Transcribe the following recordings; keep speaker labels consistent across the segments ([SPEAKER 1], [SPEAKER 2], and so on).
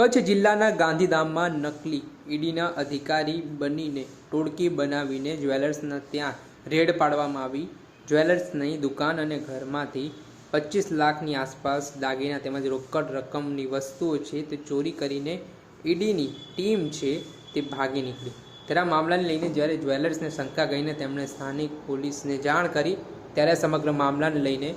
[SPEAKER 1] કચ્છ જિલ્લાના ગાંધીધામમાં નકલી ઈડીના અધિકારી બનીને ટોળકી બનાવીને જ્વેલર્સના ત્યાં રેડ પાડવામાં આવી. જ્વેલર્સની દુકાન અને ઘરમાંથી પચીસ લાખની આસપાસ દાગીના તેમજ રોકડ રકમની વસ્તુઓ છે તે ચોરી કરીને ઈડીની ટીમ છે તે ભાગી નીકળી. તેના મામલાને લઈને જ્યારે જ્વેલર્સને શંકા ગઈને તેમણે સ્થાનિક પોલીસને જાણ કરી, ત્યારે સમગ્ર મામલાને લઈને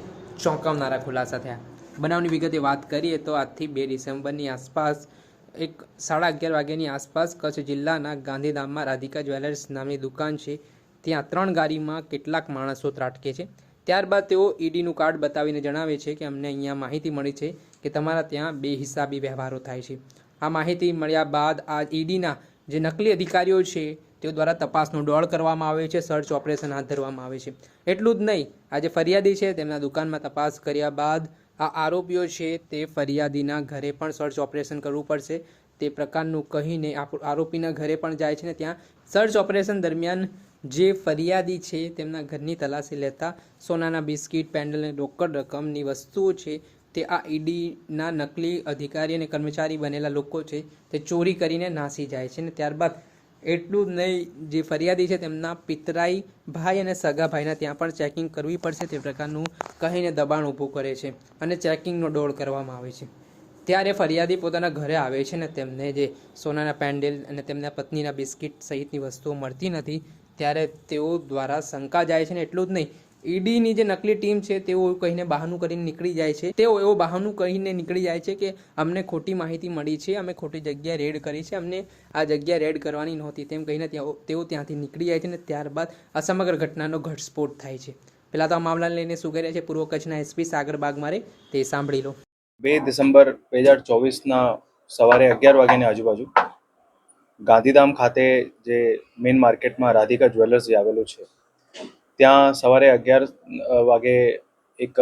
[SPEAKER 1] ચોંકાવનારા ખુલાસા થયા. બનાવની વિગતે વાત કરીએ તો આજથી બે ડિસેમ્બરની આસપાસ, એક સાડા અગિયાર વાગ્યાની આસપાસ કચ્છ જિલ્લાના ગાંધીધામમાં રાધિકા જ્વેલર્સ નામની દુકાન છે. ત્યાં ત્રણ ગાડીમાં કેટલાક માણસો ત્રાટકે છે. ત્યારબાદ તેઓ ઈડીનું કાર્ડ બતાવીને જણાવે છે કે અમને અહીંયા માહિતી મળી છે કે તમારા ત્યાં બે હિસાબી વ્યવહારો થાય છે. આ માહિતી મળ્યા બાદ આ ઈડીના જે નકલી અધિકારીઓ છે તેઓ દ્વારા તપાસનો દોડ કરવામાં આવે છે, સર્ચ ઓપરેશન હાથ ધરવામાં આવે છે. એટલું જ નહીં, આજે ફરિયાદી છે, તેમના દુકાનમાં તપાસ કર્યા બાદ આ આરોપીઓ છે તે ફરિયાદીના ઘરે પણ સર્ચ ઓપરેશન કરવું પડશે. તે પ્રકારનું કહીને આરોપીના ઘરે પણ જાય છે ને ત્યાં સર્ચ ઓપરેશન દરમિયાન જે ફરિયાદી છે તેમના ઘરની તલાશી લેતા સોનાના બિસ્કિટ, પેન્ડલ અને રોકડ રકમની વસ્તુઓ છે તે આ ઈડીના નકલી અધિકારી અને કર્મચારી બનેલા લોકો છે તે ચોરી કરીને નાસી જાય છે ને ત્યારબાદ એટલું જ નહીં, જે ફરિયાદી છે તેમના પિતરાઈ ભાઈ અને સગા ભાઈના ત્યાં પણ ચેકિંગ કરવી પડશે તે પ્રકારનું કહીને દબાણ ઊભું કરે છે અને ચેકિંગનો દોડ કરવામાં આવે છે. ત્યારે ફરિયાદી પોતાના ઘરે આવે છે ને તેમને જે સોનાના પેન્ડેલ અને તેમના પત્નીના બિસ્કિટ સહિતની વસ્તુઓ મળતી નથી, ત્યારે તેઓ દ્વારા શંકા જાય છે ને એટલું જ નહીં ઈડીની જે નકલી ટીમ છે, તેઓ કહીને બહાનું કરીને નીકળી જાય છે. તેઓ એવો બહાનું કહીને નીકળી જાય છે કે અમને ખોટી માહિતી મળી છે, અમે ખોટી જગ્યાએ રેડ કરી છે, અમને આ જગ્યા રેડ કરવાની નહોતી. તેમ કહીને તેઓ ત્યાંથી નીકળી જાય છે ને ત્યારબાદ આ સમગ્ર ઘટનાનો ઘટસ્ફોટ થાય છે. પહેલાં તો આ મામલાને લઈને શું કર્યા છે? પૂર્વ કચ્છના એસપી સાગર બાગમારે તે સાંભળી લો.
[SPEAKER 2] બે ડિસેમ્બર બે હજાર ચોવીસના સવારે અગિયાર વાગ્યાની આજુબાજુ ગાંધીધામ ખાતે જે મેઇન માર્કેટમાં રાધિકા જ્વેલર્સ જે આવેલું છે ત્યાં સવારે અગિયાર વાગે એક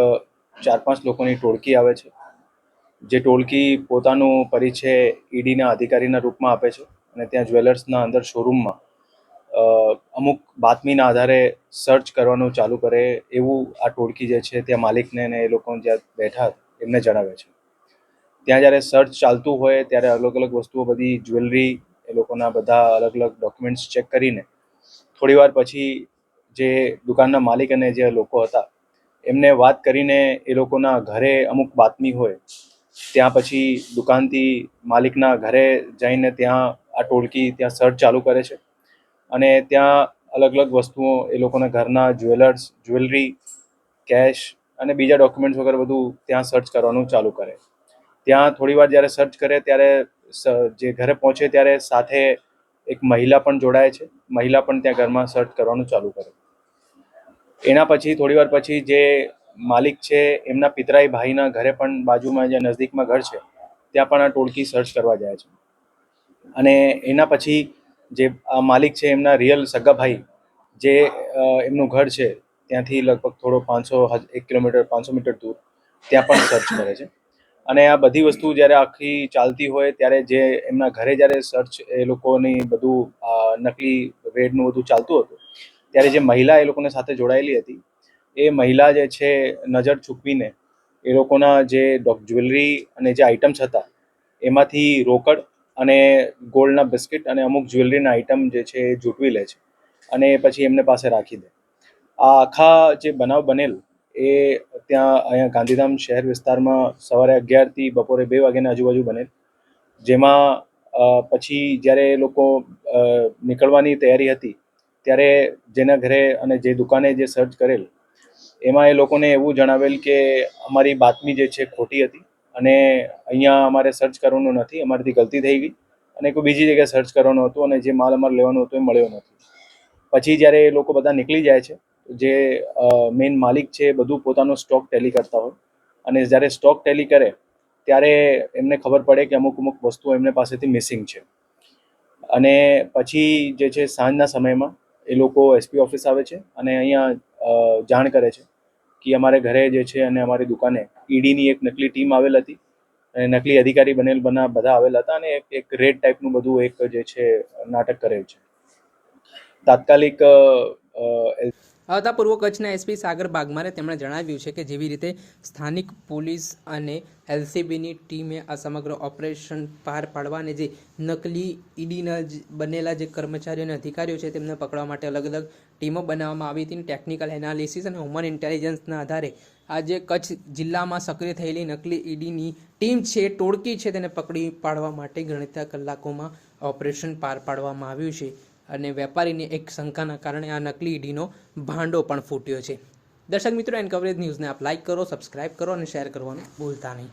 [SPEAKER 2] ચાર, પાંચ લોકોની ટોળકી આવે છે. જે ટોળકી પોતાનું પરિચય ઈડીના અધિકારીના રૂપમાં આપે છે અને ત્યાં જ્વેલર્સના અંદર શોરૂમમાં અમુક બાતમીના આધારે સર્ચ કરવાનું ચાલુ કરે એવું આ ટોળકી જે છે ત્યાં માલિકને ને એ લોકો જ્યાં બેઠા એમને જણાવે છે. ત્યાં જ્યારે સર્ચ ચાલતું હોય ત્યારે અલગ અલગ વસ્તુઓ બધી જ્વેલરી એ લોકોના બધા અલગ અલગ ડોક્યુમેન્ટ્સ ચેક કરીને થોડી વાર પછી જે દુકાનના માલિક અને જે લોકો હતા, એમને વાત કરીને એ લોકોના ઘરે અમુક બાતમી હોય, ત્યાં પછી દુકાનથી માલિકના ઘરે જઈને ત્યાં આ ટોળકી ત્યાં સર્ચ ચાલુ કરે છે. અને ત્યાં અલગ અલગ વસ્તુઓ એ લોકોના ઘરના જ્વેલર્સ જ્વેલરી કેશ અને બીજા ડોક્યુમેન્ટ્સ વગેરે બધું ત્યાં સર્ચ કરવાનું ચાલુ કરે. ત્યાં થોડી વાર જ્યારે સર્ચ કરે ત્યારે જે ઘરે પહોંચે ત્યારે સાથે એક મહિલા પણ જોડાય છે. મહિલા પણ ત્યાં ઘરમાં સર્ચ કરવાનું ચાલુ કરે. એના પછી, થોડી વાર પછી જે માલિક છે, એમના પિતરાઈ ભાઈના ઘરે પણ બાજુમાં જે નજદીકમાં ઘર છે, ત્યાં પણ આ ટોળકી સર્ચ કરવા જાય છે. અને એના પછી જે આ માલિક છે, એમના રિયલ સગા ભાઈ જે એમનું ઘર છે, ત્યાંથી લગભગ થોડો પાંચસો, એક કિલોમીટર, પાંચસો મીટર દૂર, ત્યાં પણ સર્ચ કરે છે. અને આ બધી વસ્તુ જ્યારે આખી ચાલતી હોય, ત્યારે જે એમના ઘરે જ્યારે સર્ચ એ લોકોની બધું નકલી રેડનું બધું ચાલતું હતું ત્યારે જે મહિલા એ લોકોને સાથે જોડાયેલી હતી, એ મહિલા જે છે નજર ચૂકવીને એ લોકોના જે જ્વેલરી અને જે આઇટમ્સ હતા, એમાંથી રોકડ અને ગોલ્ડના બિસ્કિટ અને અમુક જ્વેલરીના આઇટમ જે છે એ જૂટવી લે છે અને પછી એમને પાસે રાખી દે. આ આખા જે બનાવ બનેલ એ ત્યાં અહીંયા ગાંધીધામ શહેર વિસ્તારમાં સવારે અગિયારથી બપોરે બે વાગ્યાની આજુબાજુ બનેલ, જેમાં પછી જ્યારે એ લોકો નીકળવાની તૈયારી હતી ત્યારે જેના ઘરે અને જે દુકાને જે સર્ચ કરેલ, એમાં એ લોકોને એવું જણાવેલ કે અમારી બાતમી જે છે ખોટી હતી અને અહીંયા અમારે સર્ચ કરવાનું નથી, અમારીથી ગલતી થઈ ગઈ અને કોઈ બીજી જગ્યાએ સર્ચ કરવાનું હતું અને જે માલ અમારે લેવાનો હતો એ મળ્યો નથી. પછી જ્યારે એ લોકો બધા નીકળી જાય છે, જે મેઇન માલિક છે એ બધું પોતાનો સ્ટોક ટેલી કરતા હોય અને જ્યારે સ્ટોક ટેલી કરે, ત્યારે એમને ખબર પડે કે અમુક અમુક વસ્તુઓ એમને પાસેથી મિસિંગ છે. અને પછી જે છે સાંજના સમયમાં એ લોકો એસપી ઓફિસ આવે છે અને અહીંયા જાણ કરે છે કે અમારે ઘરે જે છે અને અમારી દુકાને ઈડીની એક નકલી ટીમ આવેલ હતી. અને નકલી અધિકારી બનેલ બના, બધા આવેલા હતા અને એક એક રેડ ટાઈપનું બધું એક જે છે, નાટક કરેલ છે. તાત્કાલિક અ, અ,
[SPEAKER 1] આ હતા પૂર્વ કચ્છના એસપી સાગર બાગમારે તેમણે જણાવ્યું છે કે જેવી રીતે સ્થાનિક પોલીસ અને એલસીબીની ટીમે આ સમગ્ર ઓપરેશન પાર પાડવાને જે નકલી ઈડીના બનેલા જે કર્મચારીઓ અને અધિકારીઓ છે તેમને પકડવા માટે અલગ અલગ ટીમો બનાવવામાં આવી હતી ટેકનિકલ એનાલિસિસ અને હ્યુમન ઇન્ટેલિજન્સના આધારે આજે કચ્છ જિલ્લામાં સક્રિય થયેલી નકલી ઈડીની ટીમ છે ટોળકી છે તેને પકડી પાડવા માટે ગણતા કલાકોમાં ઓપરેશન પાર પાડવામાં આવ્યું છે. અને વેપારીની એક શંકાના કારણે આ નકલી ઈડીનો ભાંડો પણ ફૂટ્યો છે. દર્શક મિત્રો એન્ડ કવરેજ ન્યૂઝને આપ લાઇક કરો સબસ્ક્રાઇબ કરો અને શેર કરવાનું ભૂલતા નહીં.